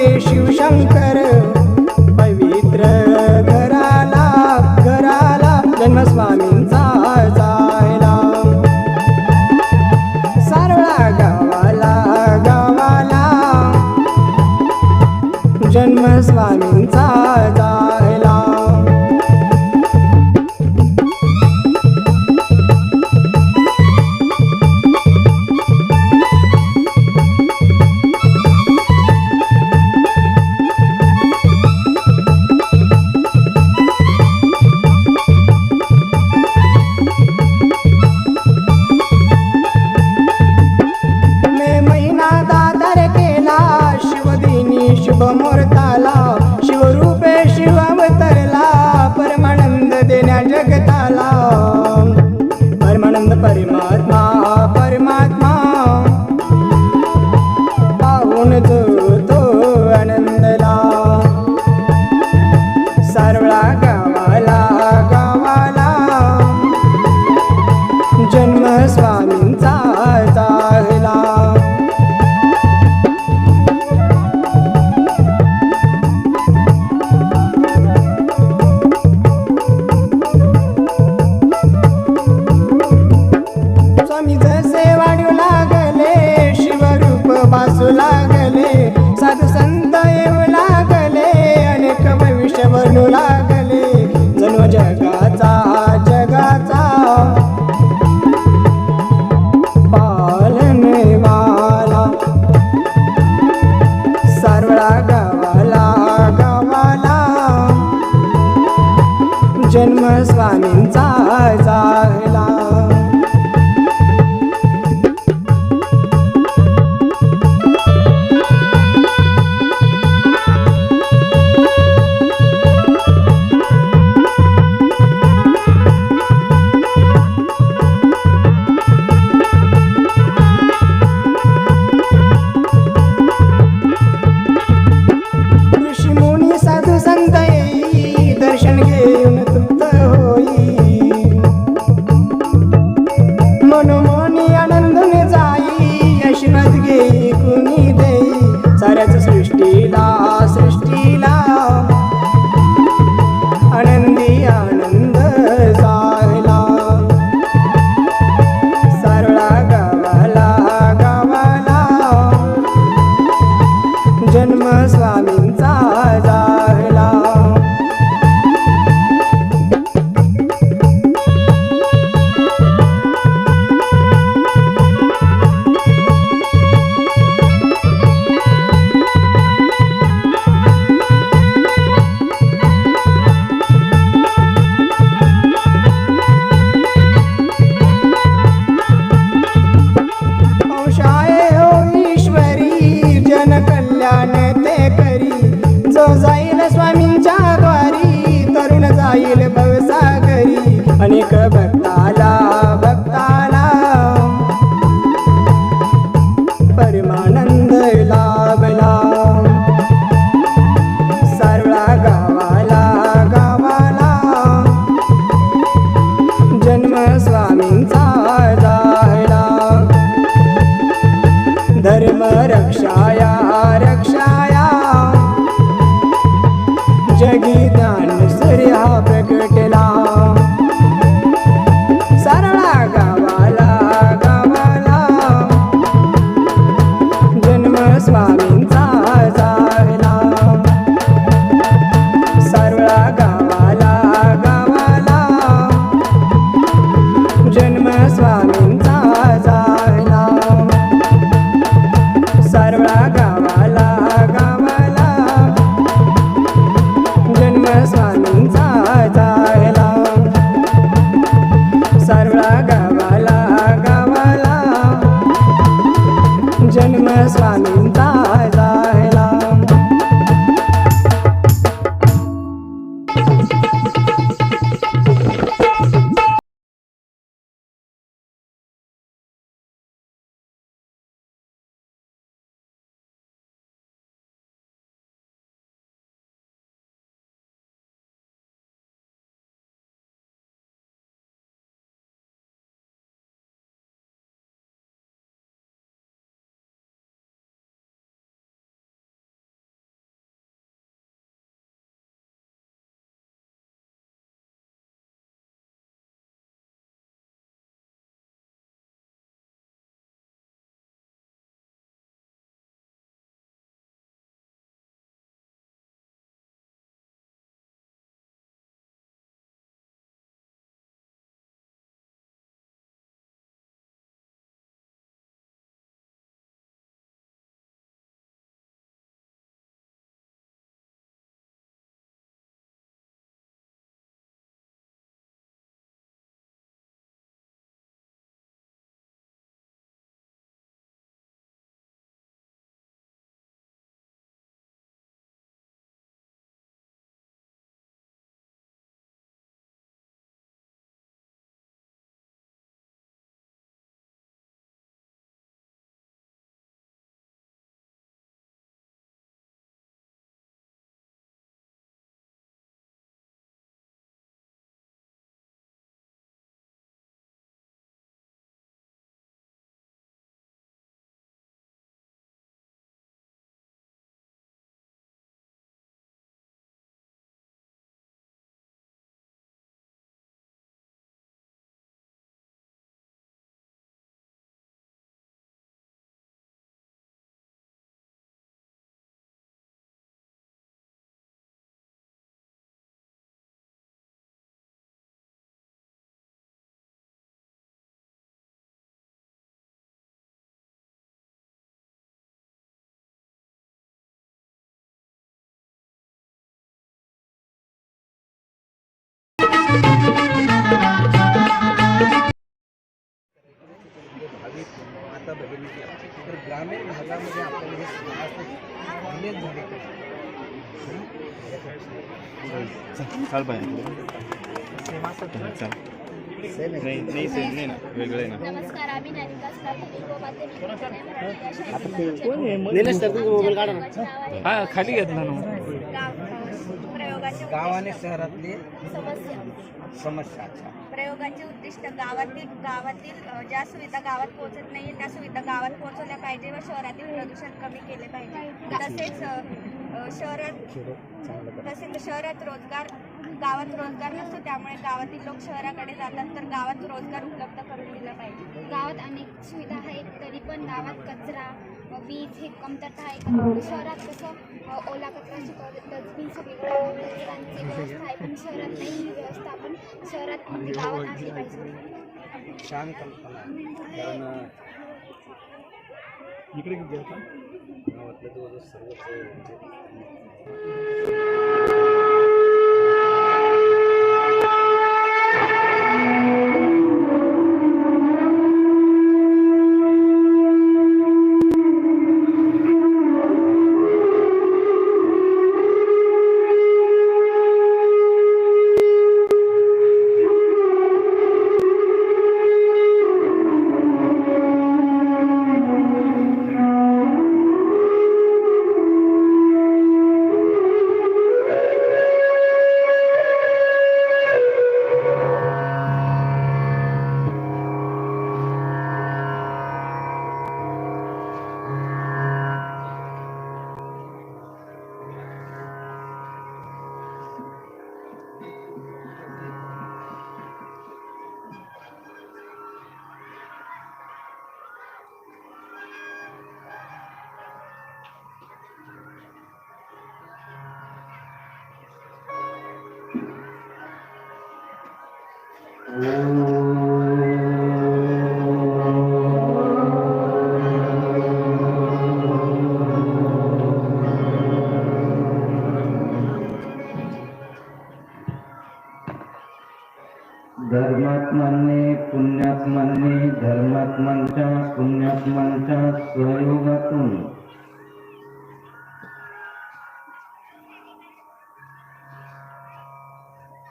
ते शिवशंकर. ಸಂದ चाल पाहिजे चाल नाही नाही सेम नाही ना वेगळं आहे. ना नमस्कार आम्ही नानिका प्राथमिक व माध्यमिक विद्यालय मराठी या शाळेत निलेश सर तुझा मोबाईल काढा ना. गावाचे हा खाली घेतला ना गाव प्रयोगाचे गाव आणि उद्दिष्ट- शहरातली समस्या. समस्या अच्छा. प्रयोगाचे उद्दिष्ट गावातील गावातील अ, ज्या सुविधा गावात पोहोचत नाही त्या सुविधा गावात पोहोचवल्या पाहिजे व शहरातील प्रदूषण कमी केले पाहिजे. तसेच अ, शहरात तसेच शहरात रोजगार गावात रोजगार नसतो त्यामुळे गावातील लोक शहराकडे जातात तर गावात रोजगार उपलब्ध करून दिला पाहिजे. गावात अनेक सुविधा आहेत तरी पण गावात कचरा वीज हे कमतरता आहे. शहरात कसं ओला कचऱ्याची डस्टबिन सगळीकडे कचऱ्यांची व्यवस्था आहे पण शहरात नाही ही व्यवस्था पण शहरात म्हणजे गावात आणली पाहिजे. छान कल्पना इकडे गावातलं जवळजवळ सर्वच Oo.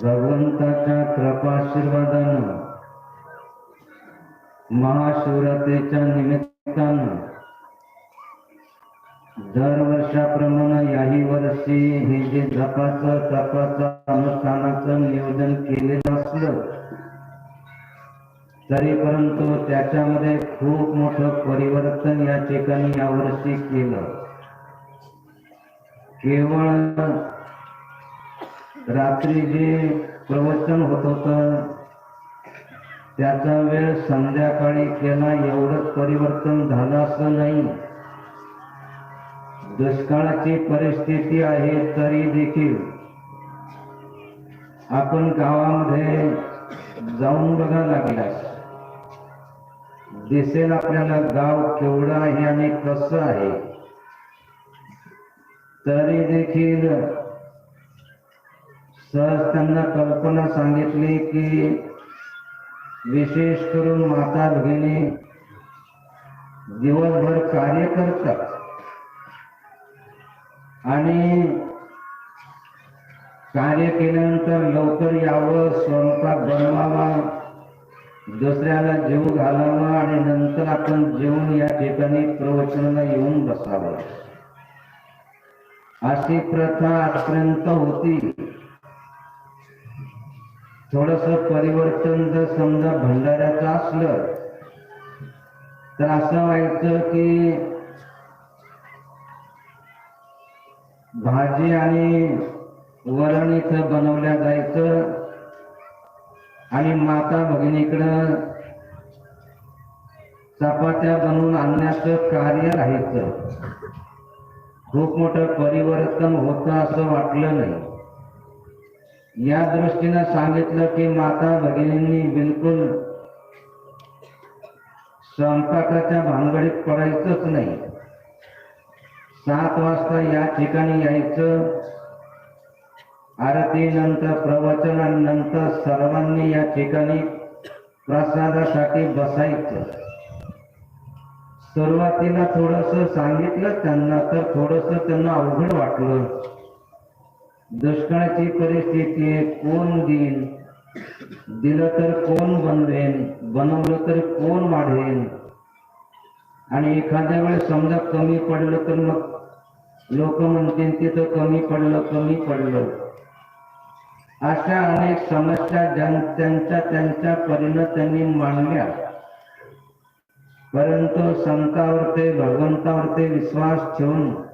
भगवंताच्या कृपाशीर्वादानं महाशिवरात्रीच्या निमित्तानं दरवर्षाप्रमाणे याही वर्षी हे जे जपाचं तपाचं अनुष्ठानाचं नियोजन केलेलं असलं तरी परंतु त्याच्यामध्ये खूप मोठं परिवर्तन या ठिकाणी यावर्षी केलं. केवळ रात्री जे प्रवचन होत होतं त्याचा वेळ संध्याकाळी केला एवढंच परिवर्तन झालं असं नाही. दुष्काळाची परिस्थिती आहे तरी देखील. आपण गावामध्ये जाऊन बघा लागल्यास. दिसेल आपल्याला गाव केवढं आहे आणि कसं आहे. तरी देखील सहज त्यांना कल्पना सांगितली की विशेष करून माता भगिनी दिवसभर कार्य करतात. आणि कार्य केल्यानंतर लवकर यावं स्वयंपाक बनवावा दुसऱ्याला जीव घालावा आणि नंतर आपण जेवून या ठिकाणी प्रवचनाला येऊन बसावं. अशी प्रथा आजपर्यंत होती. थोडस परिवर्तन जर समजा भंडाऱ्याचं असलं तर असं व्हायचं की भाजी आणि वरण इथं बनवल्या जायचं आणि माता भगिनीकडं चपात्या बनवून आणण्याचं कार्य राहायचं. खूप मोठं परिवर्तन होतं असं वाटलं नाही. या दृष्टीनं सांगितलं की माता भगिनींनी बिलकुल स्वयंपाकाच्या भानगडीत पडायचंच नाही. सात वाजता या ठिकाणी यायचं. आरतीनंतर प्रवचन नंतर सर्वांनी या ठिकाणी प्रसादासाठी बसायचं. सुरुवातीला थोडस सांगितलं त्यांना तर थोडस त्यांना अवघड वाटलं. दुष्काळाची परिस्थिती कोण देईन? दिलं तर कोण बनवेन? बनवलं तर कोण वाढेन आणि एखाद्या वेळेस समजा कमी पडलं तर मग लोक म्हणतील तिथं कमी पडलं कमी पडलं. अशा अनेक समस्या ज्यां त्यांच्या त्यांच्या परीनं त्यांनी मांडल्या. परंतु संतावरती भगवंतावरती विश्वास ठेवून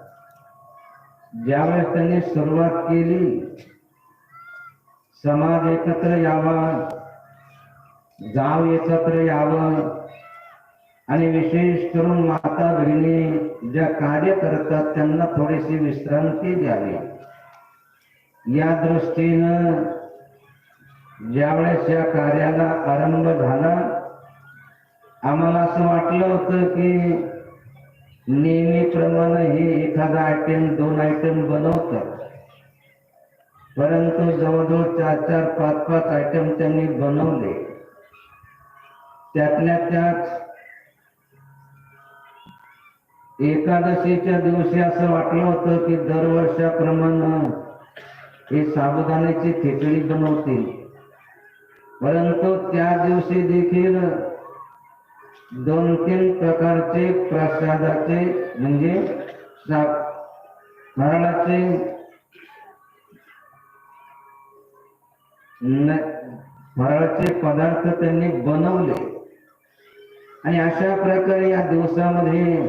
ज्यावेळेस त्यांनी सुरुवात केली समाज एकत्र यावा जाव एकत्र यावं आणि विशेष करून माता बहिणी ज्या कार्य करतात त्यांना थोडीशी विश्रांती द्यावी. या दृष्टीनं ज्यावेळेस या कार्याला आरंभ झाला आम्हाला असं वाटलं होतं की नेहमीप्रमाणे हे एखादा आयटम दोन आयटम बनवतात परंतु जवळजवळ चार चार पाच पाच आयटम त्यांनी बनवले. त्यातल्या त्यात एकादशीच्या दिवशी असं वाटलं होतं की दरवर्षाप्रमाणे हे साबुदाण्याची खिचडी बनवतील. परंतु त्या दिवशी देखील दोन तीन प्रकारचे प्रसादाचे म्हणजे फराळाचे फराळाचे पदार्थ त्यांनी बनवले. आणि अशा प्रकारे या दिवसामध्ये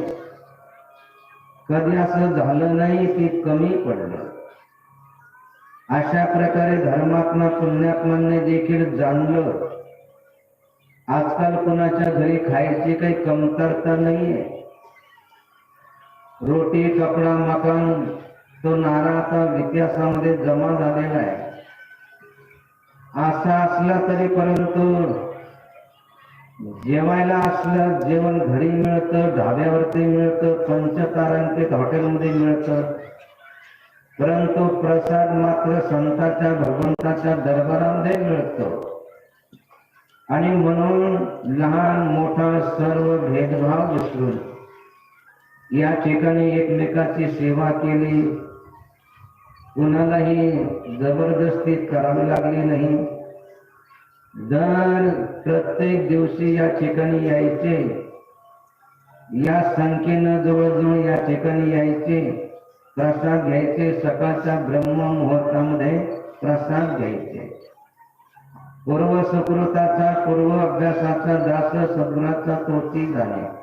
कधी असं झालं नाही की कमी पडलं. अशा प्रकारे धर्मात्मा पुण्यात्मांनी देखील जाणलं. आजकाल कोणाच्या घरी खायची काही कमतरता नाहीये. रोटी कपडा मकान तो नारा आता इतिहासामध्ये जमा झालेला आहे. असा असला तरी परंतु जेवायला असलं जेवण घरी मिळतं ढाब्यावरती मिळतं पंचतारांकित हॉटेलमध्ये मिळतं. परंतु प्रसाद मात्र संताच्या भगवंताच्या दरबारामध्ये मिळतो. आणि म्हणून लहान मोठा सर्व भेदभाव विसरून या ठिकाणी एकमेकाची सेवा केली. कुणालाही जबरदस्ती करावी लागली नाही. दर प्रत्येक दिवशी या ठिकाणी यायचे. या संख्येनं जवळजवळ या ठिकाणी यायचे. प्रसाद घ्यायचे सकाळच्या ब्रह्म मुहूर्तामध्ये प्रसाद घ्यायचे. पूर्व सुकृताचा पूर्व अभ्यासाचा दास सद्गुणाचा तोची झाले.